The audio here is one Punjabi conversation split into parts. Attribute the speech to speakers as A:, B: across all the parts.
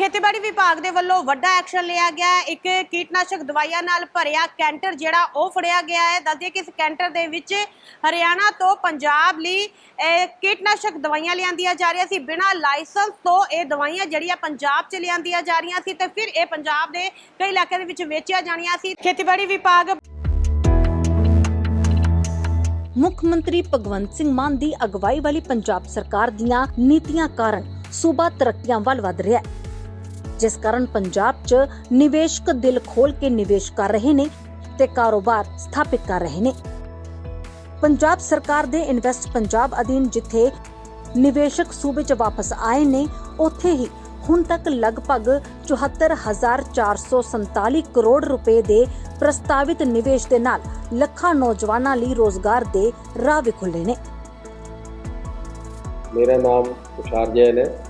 A: ਖੇਤੀਬਾੜੀ ਵਿਭਾਗ ਦੇ ਵੱਲੋਂ ਵੱਡਾ ਐਕਸ਼ਨ ਲਿਆ ਗਿਆ ਹੈ। ਇੱਕ ਕੀਟਨਾਸ਼ਕ ਦਵਾਈਆਂ ਨਾਲ ਭਰਿਆ ਕੈਂਟਰ ਜਿਹੜਾ ਉਹ ਫੜਿਆ ਗਿਆ ਹੈ। ਦੱਸਦੇ ਕਿ ਇਸ ਕੈਂਟਰ ਦੇ ਵਿੱਚ ਹਰਿਆਣਾ ਤੋਂ ਪੰਜਾਬ ਲਈ ਕੀਟਨਾਸ਼ਕ ਦਵਾਈਆਂ ਲਿਆਂਦੀਆਂ ਜਾ ਰਹੀਆਂ ਸੀ। ਬਿਨਾਂ ਲਾਇਸੈਂਸ ਤੋਂ ਇਹ ਦਵਾਈਆਂ ਜਿਹੜੀਆਂ ਪੰਜਾਬ 'ਚ ਲਿਆਂਦੀਆਂ ਜਾ ਰਹੀਆਂ ਸੀ ਤੇ ਫਿਰ ਇਹ ਪੰਜਾਬ ਦੇ ਕਈ ਇਲਾਕਿਆਂ ਦੇ ਵਿੱਚ ਵੇਚੀਆਂ ਜਾਣੀਆਂ ਸੀ। ਖੇਤੀਬਾੜੀ ਵਿਭਾਗ
B: ਮੁੱਖ ਮੰਤਰੀ ਭਗਵੰਤ ਸਿੰਘ ਮਾਨ ਦੀ ਅਗਵਾਈ ਵਾਲੀ ਪੰਜਾਬ ਸਰਕਾਰ ਦੀਆਂ ਨੀਤੀਆਂ ਕਾਰਨ ਸੂਬਾ ਤਰੱਕੀਆਂ ਵੱਲ ਵਧ ਰਿਹਾ ਹੈ। ਜਿਸ ਕਾਰਨ ਪੰਜਾਬ 'ਚ ਨਿਵੇਸ਼ਕ ਦਿਲ ਖੋਲ ਕੇ ਨਿਵੇਸ਼ ਕਰ ਰਹੇ ਨੇ ਤੇ ਕਾਰੋਬਾਰ ਸਥਾਪਿਤ ਕਰ ਰਹੇ ਨੇ। ਪੰਜਾਬ ਸਰਕਾਰ ਦੇ ਇਨਵੈਸਟ ਪੰਜਾਬ ਅਧੀਨ ਜਿੱਥੇ ਨਿਵੇਸ਼ਕ ਸੂਬੇ 'ਚ ਵਾਪਸ ਆਏ ਨੇ, ਉੱਥੇ ਹੀ ਹੁਣ ਤੱਕ ਲਗਭਗ 74447 ਕਰੋੜ ਰੁਪਏ ਦੇ ਪ੍ਰਸਤਾਵਿਤ ਨਿਵੇਸ਼ ਦੇ ਨਾਲ ਲੱਖਾਂ ਨੌਜਵਾਨਾਂ ਲਈ ਰੋਜ਼ਗਾਰ ਦੇ ਰਾਹ ਵੀ ਖੁੱਲੇ ਨੇ।
C: ਮੇਰਾ ਨਾਮ ਤੁਸ਼ਾਰ ਜੈਨ ਹੈ।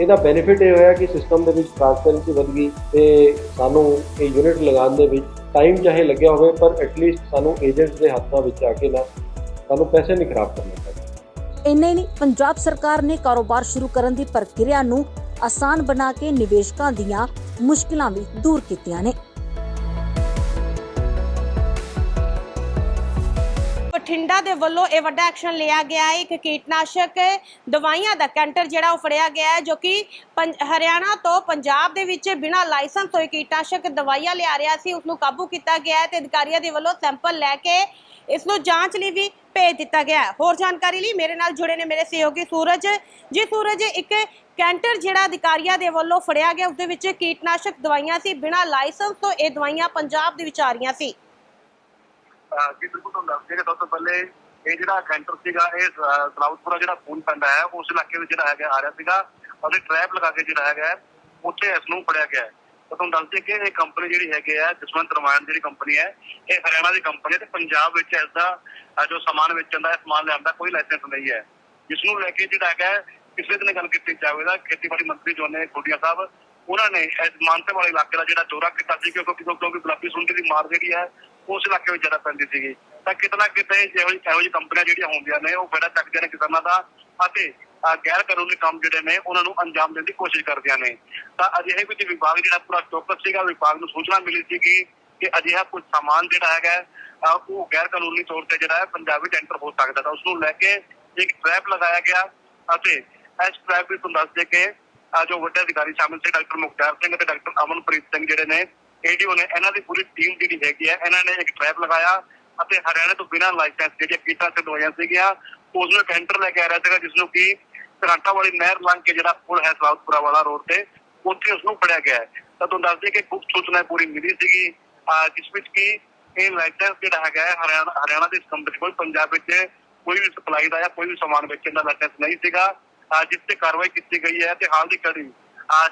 C: ਇਹਦਾ ਬੈਨੀਫਿਟ ਇਹ ਹੋਇਆ ਕਿ ਸਿਸਟਮ ਦੇ ਵਿੱਚ ਟ੍ਰਾਂਸਪੇਰੈਂਸੀ ਵਧ ਗਈ ਤੇ ਸਾਨੂੰ ਇਹ ਯੂਨਿਟ ਲਗਾਉਣ ਦੇ ਵਿੱਚ ਟਾਈਮ ਚਾਹੇ ਲੱਗਿਆ ਹੋਵੇ, ਪਰ ਐਟਲੀਸਟ ਸਾਨੂੰ ਏਜੰਟਸ ਦੇ ਹੱਥਾਂ ਵਿੱਚ ਆ ਕੇ ਨਾ ਸਾਨੂੰ ਪੈਸੇ ਨਹੀਂ ਖਰਾਬ ਕਰਨੇ ਪੈਂਦੇ
B: ਇੰਨਾ ਨਹੀਂ, ਪੰਜਾਬ ਸਰਕਾਰ ਨੇ ਕਾਰੋਬਾਰ ਸ਼ੁਰੂ ਕਰਨ ਦੀ ਪ੍ਰਕਿਰਿਆ ਨੂੰ ਆਸਾਨ ਬਣਾ ਕੇ ਨਿਵੇਸ਼ਕਾਂ ਦੀਆਂ ਮੁਸ਼ਕਲਾਂ ਵੀ ਦੂਰ ਕੀਤੀਆਂ ਨੇ।
A: ਬਠਿੰਡਾ ਦੇ ਵੱਲੋਂ ਇਹ ਵੱਡਾ ਐਕਸ਼ਨ ਲਿਆ ਗਿਆ ਹੈ। ਇੱਕ ਕੀਟਨਾਸ਼ਕ ਦਵਾਈਆਂ ਦਾ ਕੈਂਟਰ ਜਿਹੜਾ ਉਹ ਫੜਿਆ ਗਿਆ ਹੈ, ਜੋ ਕਿ ਪੰਜ- ਹਰਿਆਣਾ ਤੋਂ ਪੰਜਾਬ ਦੇ ਵਿੱਚ ਬਿਨਾਂ ਲਾਇਸੈਂਸ ਹੋਏ ਕੀਟਨਾਸ਼ਕ ਦਵਾਈਆਂ ਲਿਆ ਰਿਹਾ ਸੀ। ਉਸ ਨੂੰ ਕਾਬੂ ਕੀਤਾ ਗਿਆ ਹੈ ਤੇ ਅਧਿਕਾਰੀਆਂ ਦੇ ਵੱਲੋਂ ਸੈਂਪਲ ਲੈ ਕੇ ਇਸ ਨੂੰ ਜਾਂਚ ਲਈ ਵੀ ਭੇਜ ਦਿੱਤਾ ਗਿਆ ਹੋਰ ਜਾਣਕਾਰੀ ਲਈ ਮੇਰੇ ਨਾਲ ਜੁੜੇ ਨੇ ਮੇਰੇ ਸਹਿਯੋਗੀ ਸੂਰਜ। ਜੀ ਸੂਰਜ, ਇੱਕ ਕੈਂਟਰ ਜਿਹੜਾ ਅਧਿਕਾਰੀਆਂ ਦੇ ਵੱਲੋਂ ਫੜਿਆ ਗਿਆ ਉਸ ਦੇ ਵਿੱਚ ਕੀਟਨਾਸ਼ਕ ਦਵਾਈਆਂ ਸੀ। ਬਿਨਾਂ ਲਾਇਸੈਂਸ ਤੋਂ ਇਹ ਦਵਾਈਆਂ ਪੰਜਾਬ ਦੇ ਵਿੱਚ ਆ ਰਹੀਆਂ ਸੀ।
D: ਅਹ ਜੀ ਤੁਹਾਨੂੰ ਦੱਸ ਦਈਏ ਸਭ ਤੋਂ ਪਹਿਲੇ ਇਹ ਜਿਹੜਾ ਕੈਂਟਰ ਸੀਗਾ, ਇਹ ਸਲਾਉਤਪੁਰਾ ਜਿਹੜਾ ਖੂਨ ਪੈਂਦਾ ਹੈ ਉਸ ਇਲਾਕੇ ਵਿੱਚ ਜਿਹੜਾ ਹੈਗਾ ਆ ਰਿਹਾ ਸੀਗਾ, ਉਹਦੇ ਟ੍ਰੈਪ ਲਗਾ ਕੇ ਜਿਹੜਾ ਹੈਗਾ, ਉੱਥੇ ਇਸ ਨੂੰ ਫੜਿਆ ਗਿਆ ਤਾਂ ਤੁਹਾਨੂੰ ਦੱਸ ਦਈਏ ਕਿ ਇਹ ਕੰਪਨੀ ਜਿਹੜੀ ਹੈਗੀ ਹੈ, ਜਸਵੰਤ ਰਮਾਇਣ ਜਿਹੜੀ ਕੰਪਨੀ ਹੈ, ਇਹ ਹਰਿਆਣਾ ਦੀ ਕੰਪਨੀ ਹੈ ਤੇ ਪੰਜਾਬ ਵਿੱਚ ਇਸ ਦਾ ਜੋ ਸਮਾਨ ਵੇਚਣ ਦਾ ਸਮਾਨ ਲਿਆਉਣ ਦਾ ਕੋਈ ਲਾਇਸੈਂਸ ਨਹੀਂ ਹੈ। ਜਿਸ ਨੂੰ ਲੈ ਕੇ ਜਿਹੜਾ ਹੈਗਾ, ਪਿਛਲੇ ਦਿਨ ਗੱਲ ਕੀਤੀ ਜਾਵੇ ਤਾਂ ਖੇਤੀਬਾੜੀ ਮੰਤਰੀ ਜੋ ਨੇ, ਖੋਡੀਆ ਸਾਹਿਬ, ਉਹਨਾਂ ਨੇ ਇਸ ਮਾਨਸੇ ਵਾਲੇ ਇਲਾਕੇ ਦਾ ਜਿਹੜਾ ਦੌਰਾ ਕੀਤਾ ਸੀ, ਕਿਉਂਕਿ ਕਿਉਂਕਿ ਗੁਲਾਬੀ ਸੁੰਡੀ ਦੀ ਮਾਰ ਜਿਹੜੀ ਹੈ ਉਸ ਇਲਾਕੇ ਵਿੱਚ ਜ਼ਿਆਦਾ ਪੈਂਦੀ ਸੀਗੀ। ਤਾਂ ਕਿਤਨਾ ਕਿਤੇ ਜਿਹੋ ਜਿਹੀ ਇਹੋ ਜਿਹੀ ਕੰਪਨੀਆਂ ਜਿਹੜੀਆਂ ਹੁੰਦੀਆਂ ਨੇ, ਉਹ ਬੜਾ ਚੱਕਦੀਆਂ ਨੇ ਕਿਸਾਨਾਂ ਦਾ ਅਤੇ ਗੈਰ ਕਾਨੂੰਨੀ ਕੰਮ ਜਿਹੜੇ ਨੇ, ਉਹਨਾਂ ਨੂੰ ਅੰਜਾਮ ਦੇਣ ਦੀ ਕੋਸ਼ਿਸ਼ ਕਰਦੀਆਂ ਨੇ। ਤਾਂ ਅਜਿਹੇ ਵਿੱਚ ਵਿਭਾਗ ਜਿਹੜਾ ਪੂਰਾ ਚੌਕਸ ਸੀਗਾ, ਵਿਭਾਗ ਨੂੰ ਸੂਚਨਾ ਮਿਲੀ ਸੀਗੀ ਕਿ ਅਜਿਹਾ ਕੁਝ ਸਮਾਨ ਜਿਹੜਾ ਹੈਗਾ ਉਹ ਗੈਰ ਕਾਨੂੰਨੀ ਤੌਰ ਤੇ ਜਿਹੜਾ ਹੈ, ਪੰਜਾਬ ਵਿੱਚ ਐਂਟਰ ਹੋ ਸਕਦਾ ਤਾਂ ਉਸ ਨੂੰ ਲੈ ਕੇ ਇੱਕ ਟ੍ਰੈਪ ਲਗਾਇਆ ਗਿਆ ਅਤੇ ਇਸ ਟ੍ਰੈਪ ਵਿੱਚ ਤੁਹਾਨੂੰ ਦੱਸ ਦੇ ਕਿ ਜੋ ਵੱਡੇ ਅਧਿਕਾਰੀ ਸ਼ਾਮਿਲ ਸੀ, ਡਾਕਟਰ ਮੁਖਤਾਰ ਸਿੰਘ ਅਤੇ ਡਾਕਟਰ ਅਮਨਪ੍ਰੀਤ ਸਿੰਘ ਜਿਹੜੇ ਨੇ ਏਡੀਓ ਨੇ ਇਹਨਾਂ ਦੀ ਪੂਰੀ ਟੀਮ ਜਿਹੜੀ ਹੈਗੀ ਹੈ, ਇਹਨਾਂ ਨੇ ਇੱਕ ਟ੍ਰੈਪ ਲਗਾਇਆ ਅਤੇ ਹਰਿਆਣਾ ਤੋਂ ਬਿਨਾਂ ਲਾਇਸੈਂਸ ਜਿਹੜੀਆਂ ਕੀਟਾਂ ਤੇ ਦਵਾਈਆਂ ਸੀਗੀਆਂ ਉਸ ਨੂੰ ਕੈਂਟਰ ਲੈ ਕੇ ਆ ਰਿਹਾ ਸੀਗਾ ਜਿਸ ਨੂੰ ਕਿ ਕਰਾਂਟਾ ਵਾਲੀ ਨਹਿਰ ਲੰਘ ਕੇ ਜਿਹੜਾ ਪੁਲ ਹੈ ਸਲਾਉਤਪੁਰਾ ਵਾਲਾ ਰੋਡ ਤੇ, ਉੱਥੇ ਉਸ ਨੂੰ ਫੜਿਆ ਗਿਆ ਹੈ। ਤਾਂ ਤੁਹਾਨੂੰ ਦੱਸ ਦਈਏ ਕਿ ਗੁਪਤ ਸੂਚਨਾ ਪੂਰੀ ਮਿਲੀ ਸੀਗੀ ਜਿਸ ਵਿੱਚ ਕਿ ਇਹ ਲਾਇਸੈਂਸ ਜਿਹੜਾ ਹੈਗਾ ਹਰਿਆਣਾ ਹਰਿਆਣਾ ਦੀ ਕੰਪਨੀ ਕੋਲ ਪੰਜਾਬ ਵਿੱਚ ਕੋਈ ਵੀ ਸਪਲਾਈ ਦਾ ਜਾਂ ਕੋਈ ਵੀ ਸਮਾਨ ਵੇਚਣ ਦਾ ਲਾਇਸੈਂਸ ਨਹੀਂ ਸੀਗਾ। ਜਿਸ ਤੇ ਕਾਰਵਾਈ ਕੀਤੀ ਗਈ ਹੈ ਤੇ ਹਾਲ ਦੀ ਘੜੀ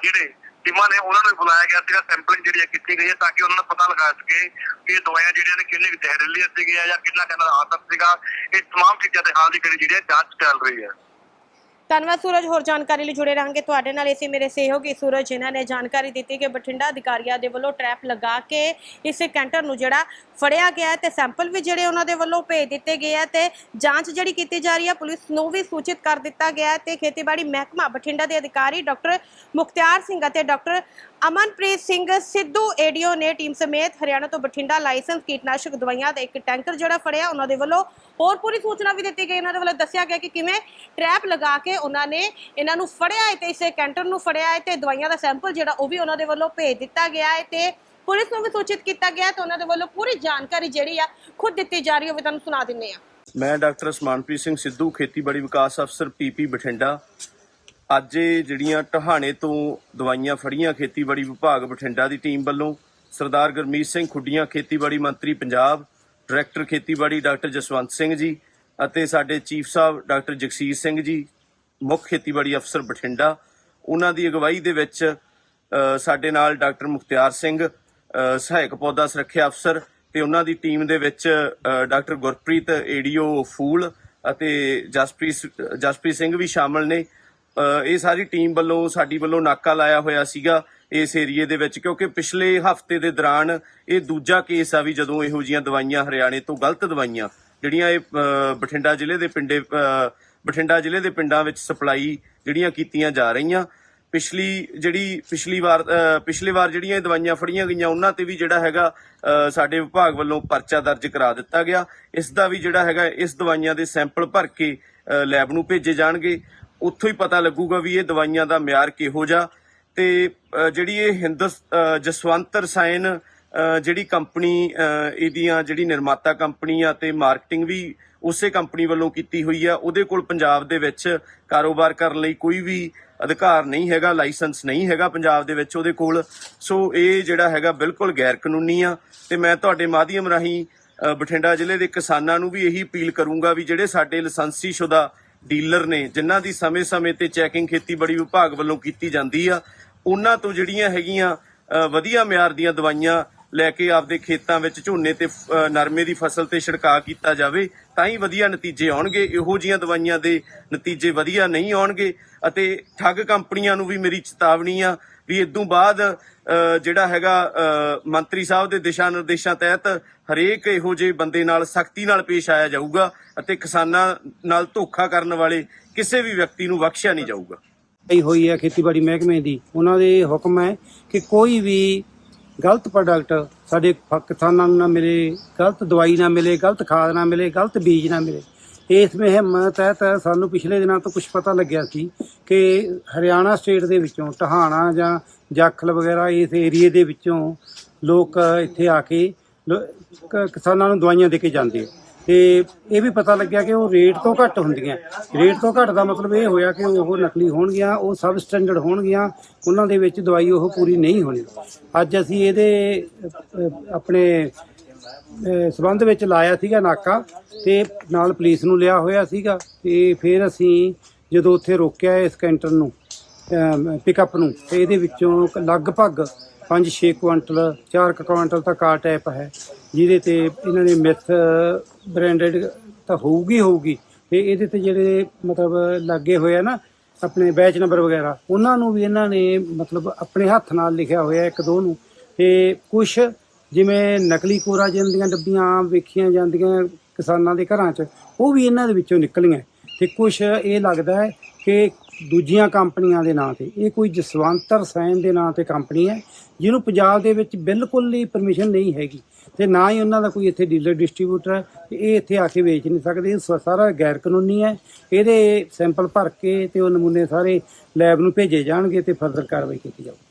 D: ਜਿਹੜੇ ਟੀਮਾਂ ਨੇ ਉਹਨਾਂ ਨੂੰ ਬੁਲਾਇਆ ਗਿਆ ਸੀਗਾ ਸੈਂਪਲਿੰਗ ਜਿਹੜੀ ਹੈ ਕੀਤੀ ਗਈ ਹੈ ਤਾਂ ਕਿ ਉਹਨਾਂ ਨੂੰ ਪਤਾ ਲਗਾ ਸਕੇ ਕਿ ਇਹ ਦਵਾਈਆਂ ਜਿਹੜੀਆਂ ਨੇ ਕਿੰਨੀ ਜ਼ਹਿਰੀਲੀਆਂ ਸੀਗੀਆਂ ਜਾਂ ਕਿੰਨਾ ਕਿੰਨਾ ਦਾ ਆਸਰ ਸੀਗਾ। ਇਹ ਤਮਾਮ ਚੀਜ਼ਾਂ ਦੇ ਹਾਲ ਦੀ ਘੜੀ ਜਿਹੜੀ ਹੈ ਜਾਂਚ ਚੱਲ ਰਹੀ ਹੈ।
A: ਧੰਨਵਾਦ ਸੂਰਜ, ਹੋਰ ਜਾਣਕਾਰੀ ਲਈ ਜੁੜੇ ਰਹਾਂਗੇ ਤੁਹਾਡੇ ਨਾਲ। ਇਸੇ ਮੇਰੇ ਸਹਿਯੋਗੀ ਸੂਰਜ ਇਹਨਾਂ ਨੇ ਜਾਣਕਾਰੀ ਦਿੱਤੀ ਕਿ ਬਠਿੰਡਾ ਅਧਿਕਾਰੀਆਂ ਦੇ ਵੱਲੋਂ ਟ੍ਰੈਪ ਲਗਾ ਕੇ ਇਸ ਕੈਂਟਰ ਨੂੰ ਜਿਹੜਾ ਫੜਿਆ ਗਿਆ ਹੈ ਤੇ ਸੈਂਪਲ ਵੀ ਜਿਹੜੇ ਉਹਨਾਂ ਦੇ ਵੱਲੋਂ ਭੇਜ ਦਿੱਤੇ ਗਏ ਆ ਤੇ ਜਾਂਚ ਜਿਹੜੀ ਕੀਤੀ ਜਾ ਰਹੀ ਹੈ, ਪੁਲਿਸ ਨੂੰ ਵੀ ਸੂਚਿਤ ਕਰ ਦਿੱਤਾ ਗਿਆ ਹੈ ਤੇ ਖੇਤੀਬਾੜੀ ਮਹਿਕਮਾ ਬਠਿੰਡਾ ਦੇ ਅਧਿਕਾਰੀ ਡਾਕਟਰ ਮੁਖਤਿਆਰ ਸਿੰਘ ਅਤੇ ਡਾਕਟਰ ਅਮਨਪ੍ਰੀਤ ਸਿੰਘ ਸਿੱਧੂ ਏਡੀਓ ਨੇ ਟੀਮ ਸਮੇਤ ਹਰਿਆਣਾ ਤੋਂ ਬਠਿੰਡਾ ਲਾਇਸੈਂਸ ਕੀਟਨਾਸ਼ਕ ਦਵਾਈਆਂ ਦਾ ਇੱਕ ਟੈਂਕਰ ਜਿਹੜਾ ਫੜਿਆ, ਉਹਨਾਂ ਦੇ ਵੱਲੋਂ ਹੋਰ ਪੂਰੀ ਸੂਚਨਾ ਵੀ ਦਿੱਤੀ ਗਈ। ਇਹਨਾਂ ਦੇ ਵੱਲੋਂ ਦੱਸਿਆ ਗਿਆ ਕਿ ਕਿਵੇਂ ਟ੍ਰੈਪ ਲਗਾ ਕੇ ਉਹਨਾਂ ਨੇ ਇਹਨਾਂ ਨੂੰ ਫੜਿਆ ਹੈ ਤੇ ਇਸੇ ਕੈਂਟਰ ਨੂੰ ਫੜਿਆ ਹੈ ਤੇ ਦਵਾਈਆਂ ਦਾ ਸੈਂਪਲ ਜਿਹੜਾ ਉਹ ਵੀ ਉਹਨਾਂ ਦੇ ਵੱਲੋਂ ਭੇਜ ਦਿੱਤਾ ਗਿਆ ਹੈ ਤੇ ਪੁਲਿਸ ਨੂੰ ਵੀ ਸੂਚਿਤ ਕੀਤਾ ਗਿਆ ਤੇ ਉਹਨਾਂ ਦੇ ਵੱਲੋਂ ਪੂਰੀ ਜਾਣਕਾਰੀ ਜਿਹੜੀ ਆ ਖੁਦ ਦਿੱਤੀ ਜਾ ਰਹੀ ਹੈ। ਉਹ ਵੀ ਤੁਹਾਨੂੰ ਸੁਣਾ ਦਿੰਨੇ ਆ
E: ਮੈਂ ਡਾਕਟਰ ਸਮਾਨਪ੍ਰੀਤ ਸਿੰਘ ਸਿੱਧੂ, ਖੇਤੀਬਾੜੀ ਵਿਕਾਸ ਅਫਸਰ ਪੀਪੀ ਬਠਿੰਡਾ। ਅੱਜ ਇਹ ਜਿਹੜੀਆਂ ਟਹਾਣੇ ਤੋਂ ਦਵਾਈਆਂ ਫੜੀਆਂ ਖੇਤੀਬਾੜੀ ਵਿਭਾਗ ਬਠਿੰਡਾ ਦੀ ਟੀਮ ਵੱਲੋਂ, ਸਰਦਾਰ ਗੁਰਮੀਤ ਸਿੰਘ ਖੁੱਡੀਆਂ ਖੇਤੀਬਾੜੀ ਮੰਤਰੀ ਪੰਜਾਬ, ਡਾਇਰੈਕਟਰ ਖੇਤੀਬਾੜੀ ਡਾਕਟਰ ਜਸਵੰਤ ਸਿੰਘ ਜੀ ਅਤੇ ਸਾਡੇ ਚੀਫ ਸਾਹਿਬ ਡਾਕਟਰ ਜਗਸੀਰ ਸਿੰਘ ਜੀ, ਮੁੱਖ ਖੇਤੀਬਾੜੀ ਅਫਸਰ ਬਠਿੰਡਾ, ਉਹਨਾਂ ਦੀ ਅਗਵਾਈ ਦੇ ਵਿੱਚ ਸਾਡੇ ਨਾਲ ਡਾਕਟਰ ਮੁਖਤਿਆਰ ਸਿੰਘ ਸਹਾਇਕ ਪੌਦਾ ਸੁਰੱਖਿਆ ਅਫਸਰ ਤੇ ਉਹਨਾਂ ਦੀ ਟੀਮ ਦੇ ਵਿੱਚ ਡਾਕਟਰ ਗੁਰਪ੍ਰੀਤ, ਏਡੀਓ, ਫੂਲ ਅਤੇ ਜਸਪ੍ਰੀਤ ਜਸਪ੍ਰੀਤ ਸਿੰਘ ਵੀ ਸ਼ਾਮਲ ਨੇ। ਇਹ ਸਾਰੀ ਟੀਮ ਵੱਲੋਂ ਸਾਡੀ ਵੱਲੋਂ ਨਾਕਾ ਲਾਇਆ ਹੋਇਆ ਸੀਗਾ ਇਸ ਏਰੀਏ ਦੇ ਵਿੱਚ ਕਿਉਂਕਿ ਪਿਛਲੇ ਹਫ਼ਤੇ ਦੇ ਦੌਰਾਨ ਇਹ ਦੂਜਾ ਕੇਸ ਆ ਵੀ ਜਦੋਂ ਇਹੋ ਜੀਆਂ ਦਵਾਈਆਂ ਹਰਿਆਣੇ ਤੋਂ ਗਲਤ ਦਵਾਈਆਂ ਜਿਹੜੀਆਂ ਇਹ ਬਠਿੰਡਾ ਜ਼ਿਲ੍ਹੇ ਦੇ ਪਿੰਡੇ ਬਠਿੰਡਾ ਜ਼ਿਲ੍ਹੇ ਦੇ ਪਿੰਡਾਂ ਵਿੱਚ ਸਪਲਾਈ ਜਿਹੜੀਆਂ ਕੀਤੀਆਂ ਜਾ ਰਹੀਆਂ ਪਿਛਲੀ ਜਿਹੜੀ ਪਿਛਲੀ ਵਾਰ ਅ, ਪਿਛਲੇ ਵਾਰ ਜਿਹੜੀਆਂ ਇਹ ਦਵਾਈਆਂ ਫੜੀਆਂ ਗਈਆਂ ਉਹਨਾਂ ਤੇ ਵੀ ਜਿਹੜਾ ਹੈਗਾ ਸਾਡੇ ਵਿਭਾਗ ਵੱਲੋਂ ਪਰਚਾ ਦਰਜ ਕਰਾ ਦਿੱਤਾ ਗਿਆ ਇਸ ਦਾ ਵੀ ਜਿਹੜਾ ਹੈਗਾ ਇਸ ਦਵਾਈਆਂ ਦੇ ਸੈਂਪਲ ਭਰ ਕੇ ਲੈਬ ਨੂੰ ਭੇਜੇ ਜਾਣਗੇ। ਉੱਥੋਂ ਹੀ ਪਤਾ ਲੱਗੂਗਾ ਵੀ ਇਹ ਦਵਾਈਆਂ ਦਾ ਮਿਆਰ ਕਿਹੋ ਜਿਹਾ। ਤੇ ਜਿਹੜੀ ਇਹ ਹਿੰਦਸ ਜਸਵੰਤ ਰਸਾਇਣ ਜਿਹੜੀ ਕੰਪਨੀ ਅ, ਇਹਦੀਆਂ ਜਿਹੜੀ ਨਿਰਮਾਤਾ ਕੰਪਨੀ ਆ ਤੇ ਮਾਰਕੀਟਿੰਗ ਵੀ ਉਸੇ ਕੰਪਨੀ ਵੱਲੋਂ ਕੀਤੀ ਹੋਈ ਆ ਉਹਦੇ ਕੋਲ ਪੰਜਾਬ ਦੇ ਵਿੱਚ ਕਾਰੋਬਾਰ ਕਰਨ ਲਈ ਕੋਈ ਵੀ ਅਧਿਕਾਰ ਨਹੀਂ ਹੈਗਾ ਲਾਇਸੈਂਸ ਨਹੀਂ ਹੈਗਾ ਪੰਜਾਬ ਦੇ ਵਿੱਚ ਉਹਦੇ ਕੋਲ। ਸੋ ਇਹ ਜਿਹੜਾ ਹੈਗਾ ਬਿਲਕੁਲ ਗੈਰ ਕਾਨੂੰਨੀ ਆ। ਤੇ ਮੈਂ ਤੁਹਾਡੇ ਮਾਧਿਅਮ ਰਾਹੀਂ ਬਠਿੰਡਾ ਜ਼ਿਲ੍ਹੇ ਦੇ ਕਿਸਾਨਾਂ ਨੂੰ ਵੀ ਇਹੀ ਅਪੀਲ ਕਰੂੰਗਾ ਵੀ ਜਿਹੜੇ ਸਾਡੇ ਲਾਇਸੈਂਸੀ ਸ਼ੁਦਾ ਡੀਲਰ ਨੇ, ਜਿਨ੍ਹਾਂ ਦੀ ਸਮੇਂ-ਸਮੇਂ ਤੇ ਚੈਕਿੰਗ ਖੇਤੀਬਾੜੀ ਵਿਭਾਗ ਵੱਲੋਂ ਕੀਤੀ ਜਾਂਦੀ ਆ, ਉਹਨਾਂ ਤੋਂ ਜਿਹੜੀਆਂ ਹੈਗੀਆਂ ਵਧੀਆ ਮਿਆਰ ਦੀਆਂ ਦਵਾਈਆਂ ਲੈ ਕੇ ਆਪਦੇ ਖੇਤਾਂ ਵਿੱਚ ਝੋਨੇ ਤੇ ਨਰਮੇ ਦੀ ਫਸਲ ਤੇ ਛਿੜਕਾਅ ਕੀਤਾ ਜਾਵੇ, ਤਾਂ ਹੀ ਵਧੀਆ ਨਤੀਜੇ ਆਉਣਗੇ। ਇਹੋ ਜੀਆਂ ਦਵਾਈਆਂ ਦੇ ਨਤੀਜੇ ਵਧੀਆ ਨਹੀਂ ਆਉਣਗੇ ਅਤੇ ਠੱਗ ਕੰਪਨੀਆਂ ਨੂੰ ਵੀ ਮੇਰੀ ਚੇਤਾਵਨੀ ਆ ਵੀ ਇਦੋਂ ਬਾਅਦ ਜਿਹੜਾ ਹੈਗਾ ਮੰਤਰੀ ਸਾਹਿਬ ਦੇ ਦਿਸ਼ਾ ਨਿਰਦੇਸ਼ਾਂ ਤਹਿਤ ਹਰੇਕ ਇਹੋ ਜਿਹੇ ਬੰਦੇ ਨਾਲ ਸਖਤੀ ਨਾਲ ਪੇਸ਼ ਆਇਆ ਜਾਊਗਾ ਅਤੇ ਕਿਸਾਨਾਂ ਨਾਲ ਧੋਖਾ ਕਰਨ ਵਾਲੇ ਕਿਸੇ ਵੀ ਵਿਅਕਤੀ ਨੂੰ ਬਖਸ਼ਿਆ ਨਹੀਂ ਜਾਊਗਾ।
F: ਆਈ ਹੋਈ ਹੈ ਖੇਤੀਬਾੜੀ ਮਹਿਕਮੇ ਦੀ। ਉਹਨਾਂ ਦੇ ਹੁਕਮ ਹੈ ਕਿ ਕੋਈ ਵੀ ਗਲਤ ਪ੍ਰੋਡਕਟ ਸਾਡੇ ਕਿਸਾਨਾਂ ਨੂੰ ਨਾ ਮਿਲੇ, ਗਲਤ ਦਵਾਈ ਨਾ ਮਿਲੇ, ਗਲਤ ਖਾਦ ਨਾ ਮਿਲੇ, ਗਲਤ ਬੀਜ ਨਾ ਮਿਲੇ। ਇਸ ਮੁਹਿੰਮ ਤਹਿਤ ਸਾਨੂੰ ਪਿਛਲੇ ਦਿਨਾਂ ਤੋਂ ਕੁਝ ਪਤਾ ਲੱਗਿਆ ਸੀ ਕਿ ਹਰਿਆਣਾ ਸਟੇਟ ਦੇ ਵਿੱਚੋਂ ਟਹਾਣਾ ਜਾਂ ਜਾਖਲ ਵਗੈਰਾ ਇਸ ਏਰੀਏ ਦੇ ਵਿੱਚੋਂ ਲੋਕ ਇੱਥੇ ਆ ਕੇ ਕਿਸਾਨਾਂ ਨੂੰ ਦਵਾਈਆਂ ਦੇ ਕੇ ਜਾਂਦੇ ਆ। ਤੇ ਇਹ ਵੀ ਪਤਾ ਲੱਗਿਆ ਕਿ ਉਹ ਰੇਟ ਤੋਂ ਘੱਟ ਹੁੰਦੀਆਂ ਰੇਟ ਤੋਂ ਘੱਟ ਦਾ ਮਤਲਬ ਇਹ ਹੋਇਆ ਕਿ ਉਹ ਨਕਲੀ ਹੋਣਗੀਆਂ, ਉਹ ਸਬ ਸਟੈਂਡਰਡ ਹੋਣਗੀਆਂ, ਉਹਨਾਂ ਦੇ ਵਿੱਚ ਦਵਾਈ ਉਹ ਪੂਰੀ ਨਹੀਂ ਹੋਣੀ ਅੱਜ ਅਸੀਂ ਇਹਦੇ ਆਪਣੇ ਸਬੰਧ ਵਿੱਚ ਲਾਇਆ ਸੀਗਾ ਨਾਕਾ ਤੇ ਨਾਲ ਪੁਲਿਸ ਨੂੰ ਲਿਆ ਹੋਇਆ ਸੀਗਾ ਤੇ ਫਿਰ ਅਸੀਂ ਜਦੋਂ ਉੱਥੇ ਰੋਕਿਆ ਇਸ ਕੈਂਟਰ ਨੂੰ ਪਿਕਅਪ ਨੂੰ, ਤੇ ਇਹਦੇ ਵਿੱਚੋਂ ਲਗਭਗ 5-6 ਕੁਇੰਟਲ 4 ਕੁਇੰਟਲ ਤੱਕ ਆ ਟੈਪ ਹੈ, ਜਿਹਦੇ ਤੇ ਇਹਨਾਂ ਨੇ ਮਿਥ ਬ੍ਰਾਂਡਡ ਤਾਂ ਹੋਊਗੀ ਹੋਊਗੀ, ਤੇ ਇਹਦੇ ਤੇ ਜਿਹੜੇ ਮਤਲਬ ਲੱਗੇ ਹੋਏ ਆ ਨਾ ਆਪਣੇ ਬੈਚ ਨੰਬਰ ਵਗੈਰਾ, ਉਹਨਾਂ ਨੂੰ ਵੀ ਇਹਨਾਂ ਨੇ ਮਤਲਬ ਆਪਣੇ ਹੱਥ ਨਾਲ ਲਿਖਿਆ ਹੋਇਆ ਇੱਕ ਦੋ ਨੂੰ, ਤੇ ਕੁਝ ਜਿਵੇਂ ਨਕਲੀ ਕੋਰਾਜਨ ਦੀਆਂ ਡੱਬੀਆਂ ਵੇਖੀਆਂ ਜਾਂਦੀਆਂ ਕਿਸਾਨਾਂ ਦੇ ਘਰਾਂ 'ਚ, ਉਹ ਵੀ ਇਹਨਾਂ ਦੇ ਵਿੱਚੋਂ ਨਿਕਲੀਆਂ। ਤੇ ਕੁਝ ਇਹ ਲੱਗਦਾ ਹੈ ਕਿ ਦੂਜੀਆਂ ਕੰਪਨੀਆਂ ਦੇ ਨਾਂ ਤੇ, ਇਹ ਕੋਈ ਜਸਵੰਤਰ ਰਸਾਇਣ ਦੇ ਨਾਂ ਤੇ ਕੰਪਨੀ ਹੈ, ਜਿਹਨੂੰ ਪੰਜਾਬ ਦੇ ਵਿੱਚ ਬਿਲਕੁਲ ਹੀ ਪਰਮਿਸ਼ਨ ਨਹੀਂ ਹੈਗੀ। ਤੇ ਨਾ ਹੀ ਉਹਨਾਂ ਦਾ ਕੋਈ ਇੱਥੇ ਡੀਲਰ ਡਿਸਟ੍ਰੀਬਿਊਟਰ ਹੈ, ਤੇ ਇਹ ਇੱਥੇ ਆ ਕੇ ਵੇਚ ਨਹੀਂ ਸਕਦੇ। ਇਹ ਸਾਰਾ ਗੈਰ ਕਾਨੂੰਨੀ ਹੈ। ਇਹਦੇ ਸੈਂਪਲ ਭਰ ਕੇ ਤੇ ਉਹ ਨਮੂਨੇ ਸਾਰੇ ਲੈਬ ਨੂੰ ਭੇਜੇ ਜਾਣਗੇ ਤੇ ਫਰਦਰ ਕਾਰਵਾਈ ਕੀਤੀ ਜਾਊਗੀ।